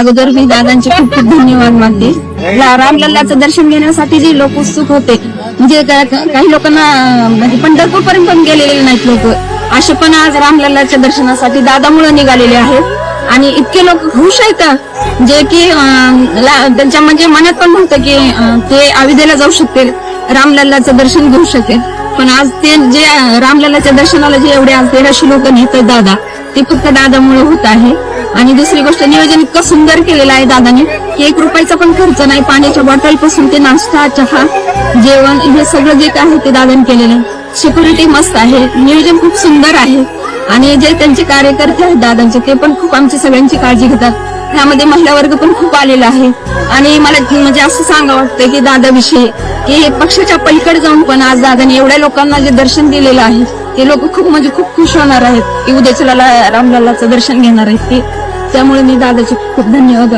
अगोदर मी दादांचे खूप खूप धन्यवाद मानते. रामलल्लाचं दर्शन घेण्यासाठी जे लोक उत्सुक होते म्हणजे काही लोकांना म्हणजे पंढरपूर पर्यंत पण गेलेले नाहीत लोक. असे पण आज रामलल्लाच्या दर्शनासाठी दादामुळे निघालेले आहेत. आणि इतके लोक खुश आहेत जे की त्यांच्या म्हणजे मनात पण नव्हतं की ते अयोध्येला जाऊ शकतील रामलल्लाचं दर्शन घेऊ शकेल. पण आज ते जे रामलल्लाच्या दर्शनाला जे एवढे आज तेराशे लोक नेतात दादा ते फक्त दादामुळे होत आहे. आणि दुसरी गोष्ट नियोजन इतकं सुंदर केलेलं आहे दादाने. की एक रुपयाचा पण खर्च नाही पाण्याच्या बॉटलपासून ते नाश्ता चहा जेवण हे सगळं जे काय आहे ते दादाने केलेलं. आहे सिक्युरिटी मस्त आहे नियोजन खूप सुंदर आहे. आणि जे त्यांचे कार्यकर्ते आहेत दादांचे ते पण खूप आमची सगळ्यांची काळजी घेतात. ह्यामध्ये महिला वर्ग पण खूप आलेला आहे. आणि मला म्हणजे असं सांगा वाटतं की दादाविषयी की पक्षाच्या पलीकडे जाऊन पण आज दादाने एवढ्या लोकांना जे दर्शन दिलेलं आहे ते लोक खूप म्हणजे खूप खुश होणार आहेत. की उद्याच्या रामलालाचं दर्शन घेणार आहेत ते. त्यामुळे मी दादाचे खूप धन्यवाद